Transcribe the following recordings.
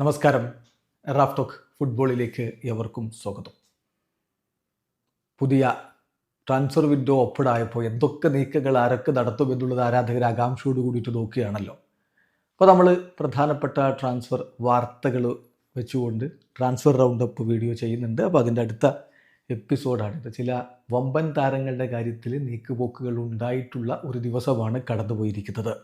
നമസ്കാരം. Raf talk ഫുട്ബോളിലേക്ക് എവർക്കും സ്വാഗതം. പുതിയ ട്രാൻസ്ഫർ വിൻഡോ ഒപ്പിടായപ്പോൾ എന്തൊക്കെ നീക്കങ്ങൾ ആരൊക്കെ നടത്തും എന്നുള്ളത് ആരാധകർ ആകാംക്ഷയോട് കൂടിയിട്ട് നോക്കുകയാണല്ലോ. അപ്പോൾ നമ്മൾ പ്രധാനപ്പെട്ട ട്രാൻസ്ഫർ വാർത്തകൾ വെച്ചുകൊണ്ട് ട്രാൻസ്ഫർ റൗണ്ട് അപ്പ് വീഡിയോ ചെയ്യുന്നുണ്ട്. അപ്പോൾ അതിന്റെ അടുത്ത എപ്പിസോഡാണിത് ചില വമ്പൻ താരങ്ങളുടെ കാര്യത്തിൽ നീക്കുപോക്കുകൾ ഉണ്ടായിട്ടുള്ള ഒരു ദിവസമാണ് കടന്നുപോയിരിക്കുന്നത്.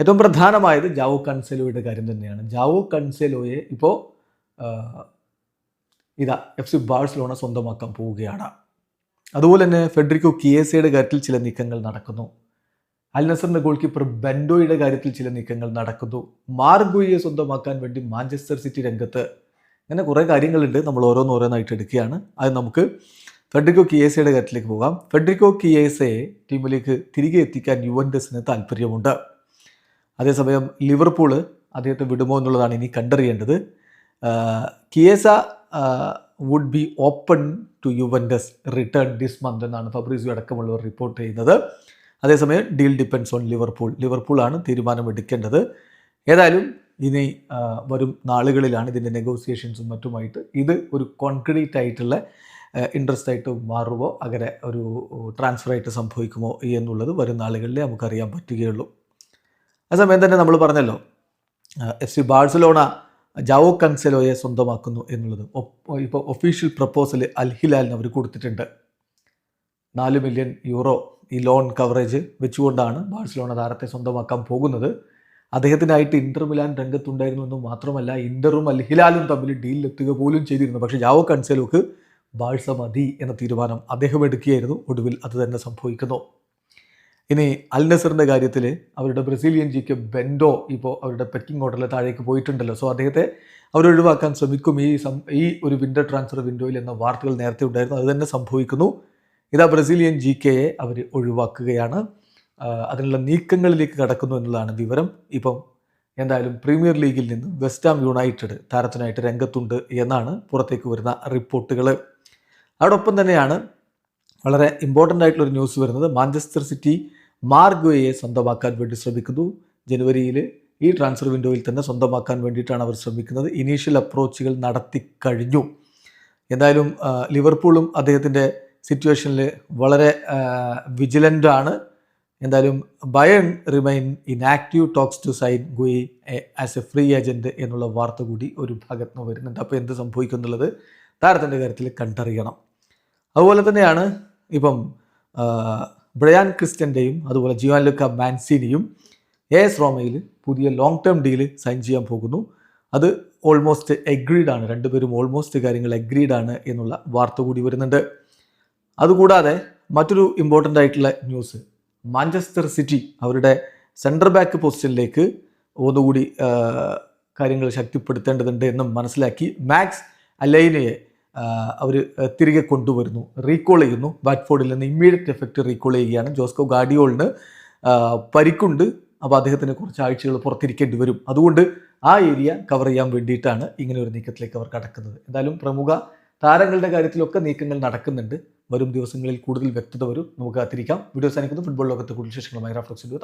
ഏറ്റവും പ്രധാനമായത് ജാവോ കൺസെലോയുടെ കാര്യം തന്നെയാണ്. ജാവോ കൺസെലോയെ ഇപ്പോൾ ഇതാ എഫ് സി ബാഴ്സലോണ സ്വന്തമാക്കാൻ പോവുകയാണ്. അതുപോലെ തന്നെ ഫെഡറിക്കോ കിയേസയുടെ കാര്യത്തിൽ ചില നീക്കങ്ങൾ നടക്കുന്നു. അൽ നസറിന്റെ ഗോൾ കീപ്പർ ബെൻഡോയുടെ കാര്യത്തിൽ ചില നീക്കങ്ങൾ നടക്കുന്നു. മാർഗോയെ സ്വന്തമാക്കാൻ വേണ്ടി മാഞ്ചസ്റ്റർ സിറ്റി രംഗത്ത് അങ്ങനെ കുറേ കാര്യങ്ങളുണ്ട്. നമ്മൾ ഓരോന്നോരോന്നായിട്ട് എടുക്കുകയാണ്. അത് നമുക്ക് ഫെഡറിക്കോ കിയേസയുടെ കാര്യത്തിലേക്ക് പോകാം. ഫെഡറിക്കോ കിയേസയെ ടീമിലേക്ക് തിരികെ എത്തിക്കാൻ യുവൻഡസിന് താല്പര്യമുണ്ട്. അതേസമയം ലിവർപൂൾ അദ്ദേഹത്തെ വിടുമോ എന്നുള്ളതാണ് ഇനി കണ്ടറിയേണ്ടത്. Chiesa would be open to Juventus return this month എന്നാണ് ഫബ്രീസിയോ അടക്കമുള്ളവർ റിപ്പോർട്ട് ചെയ്യുന്നത്. അതേസമയം ഡീൽ ഡിപ്പെൻസ് ഓൺ ലിവർപൂൾ ലിവർപൂളാണ് തീരുമാനമെടുക്കേണ്ടത്. ഏതായാലും ഇനി വരും നാളുകളിലാണ് ഇതിന്റെ നെഗോസിയേഷൻസും മറ്റുമായിട്ട് ഇത് ഒരു കോൺക്രീറ്റ് ആയിട്ടുള്ള ഇൻട്രസ്റ്റ് ആയിട്ട് മാറുമോ അങ്ങനെ ഒരു ട്രാൻസ്ഫർ ആയിട്ട് സംഭവിക്കുമോ എന്നുള്ളത് വരും നാളുകളിൽ നമുക്കറിയാൻ പറ്റുകയുള്ളൂ. ആ സമയം തന്നെ നമ്മൾ പറഞ്ഞല്ലോ എഫ് സി ബാഴ്സലോണ ജാവോ കൺസെലോയെ സ്വന്തമാക്കുന്നു എന്നുള്ളത്. ഇപ്പോൾ ഒഫീഷ്യൽ പ്രപ്പോസൽ അൽഹിലാലിന് അവർ കൊടുത്തിട്ടുണ്ട്. നാല് മില്യൺ യൂറോ ഈ ലോൺ കവറേജ് വെച്ചുകൊണ്ടാണ് ബാഴ്സലോണ താരത്തെ സ്വന്തമാക്കാൻ പോകുന്നത്. അദ്ദേഹത്തിനായിട്ട് ഇന്റർ മിലാൻ രംഗത്തുണ്ടായിരുന്നു എന്ന് മാത്രമല്ല ഇന്ററും അൽഹിലാലും തമ്മിൽ ഡീലിലെത്തുക പോലും ചെയ്തിരുന്നു. പക്ഷേ ജാവോ കൺസെലോക്ക് ബാഴ്സ മതി എന്ന തീരുമാനം അദ്ദേഹം എടുക്കുകയായിരുന്നു. ഒടുവിൽ അത് തന്നെ സംഭവിക്കുന്നു. ഇനി അൽ നസറിന്റെ കാര്യത്തിൽ അവരുടെ ബ്രസീലിയൻ ജി കെ ബെൻഡോ ഇപ്പോൾ അവരുടെ പെക്കിംഗ് ഓർഡറിൽ താഴേക്ക് പോയിട്ടുണ്ടല്ലോ. സോ അദ്ദേഹത്തെ അവരൊഴിവാക്കാൻ ശ്രമിക്കും. ഈ ഈ ഒരു വിന്റർ ട്രാൻസ്ഫർ വിൻഡോയിൽ എന്ന വാർത്തകൾ നേരത്തെ ഉണ്ടായിരുന്നു. അത് തന്നെ സംഭവിക്കുന്നു. ഇതാ ബ്രസീലിയൻ ജി കെയെ അവർ ഒഴിവാക്കുകയാണ് അതിനുള്ള നീക്കങ്ങളിലേക്ക് കടക്കുന്നു എന്നുള്ളതാണ് വിവരം. ഇപ്പം എന്തായാലും പ്രീമിയർ ലീഗിൽ നിന്ന് വെസ്റ്റാം യുണൈറ്റഡ് താരത്തിനായിട്ട് രംഗത്തുണ്ട് എന്നാണ് പുറത്തേക്ക് വരുന്ന റിപ്പോർട്ടുകൾ അതോടൊപ്പം തന്നെയാണ് വളരെ ഇമ്പോർട്ടന്റ് ആയിട്ടുള്ളൊരു ന്യൂസ് വരുന്നത്. മാഞ്ചസ്റ്റർ സിറ്റി മാർഗോയെ സ്വന്തമാക്കാൻ വേണ്ടി ശ്രമിക്കുന്നു. ജനുവരിയിൽ ഈ ട്രാൻസ്ഫർ വിൻഡോയിൽ തന്നെ സ്വന്തമാക്കാൻ വേണ്ടിയിട്ടാണ് അവർ ശ്രമിക്കുന്നത്. ഇനീഷ്യൽ അപ്രോച്ചുകൾ നടത്തി കഴിഞ്ഞു. എന്തായാലും ലിവർപൂളും അദ്ദേഹത്തിന്റെ സിറ്റുവേഷനിൽ വളരെ വിജിലന്റ് ആണ്. എന്തായാലും Bayern remain in active talks to sign Gui as a free agent എന്നുള്ള വാർത്ത കൂടി ഒരു ഭാഗത്ത് നിന്ന് വരുന്നുണ്ട്. അപ്പോൾ എന്ത് സംഭവിക്കും എന്നുള്ളത് താരത്തിന്റെ കാര്യത്തിൽ കണ്ടറിയണം. അതുപോലെ തന്നെയാണ് ഇപ്പം ബ്രയാൻ ക്രിസ്റ്റന്റെയും അതുപോലെ ജിയോൻ ലുക്ക മാൻസിനിയും എ എസ് റോമയിൽ പുതിയ ലോങ് ടേം ഡീൽ സൈൻ ചെയ്യാൻ പോകുന്നു. അത് ഓൾമോസ്റ്റ് എഗ്രീഡ് ആണ്. രണ്ടുപേരും ഓൾമോസ്റ്റ് കാര്യങ്ങൾ എഗ്രീഡ് ആണ് എന്നുള്ള വാർത്ത കൂടി വരുന്നുണ്ട്. അതുകൂടാതെ മറ്റൊരു ഇമ്പോർട്ടന്റ് ആയിട്ടുള്ള ന്യൂസ് മാഞ്ചസ്റ്റർ സിറ്റി അവരുടെ സെൻട്രൽ ബാക്ക് പൊസിഷനിലേക്ക് ഒന്നുകൂടി കാര്യങ്ങൾ ശക്തിപ്പെടുത്തേണ്ടതുണ്ട് എന്നും മനസ്സിലാക്കി. മാക്സ് അലൈനയെ അവർ തിരികെ കൊണ്ടുവരുന്നു റീകോൾ ചെയ്യുന്നു. ബാറ്റ്ഫോർഡിൽ നിന്ന് ഇമ്മീഡിയറ്റ് എഫക്റ്റ് റീകോൾ ചെയ്യുകയാണ്. ജോസ്കോ ഗാഡിയോളിന് പരിക്കുണ്ട്. അപ്പോൾ അദ്ദേഹത്തിന് കുറച്ച് ആഴ്ചകൾ പുറത്തിരിക്കേണ്ടി വരും. അതുകൊണ്ട് ആ ഏരിയ കവർ ചെയ്യാൻ വേണ്ടിയിട്ടാണ് ഇങ്ങനെ ഒരു നീക്കത്തിലേക്ക് അവർ കടക്കുന്നത്. എന്തായാലും പ്രമുഖ താരങ്ങളുടെ കാര്യത്തിലൊക്കെ നീക്കങ്ങൾ നടക്കുന്നുണ്ട്. വരും ദിവസങ്ങളിൽ കൂടുതൽ വ്യക്തത വരും. നമുക്ക് കാത്തിരിക്കാം. വീഡിയോ സാധിക്കുന്നു ഫുട്ബോൾ ലോകത്തെ കൂടുതൽ വിശേഷങ്ങളുമായി റാഫ്ലോക്സിന്റെ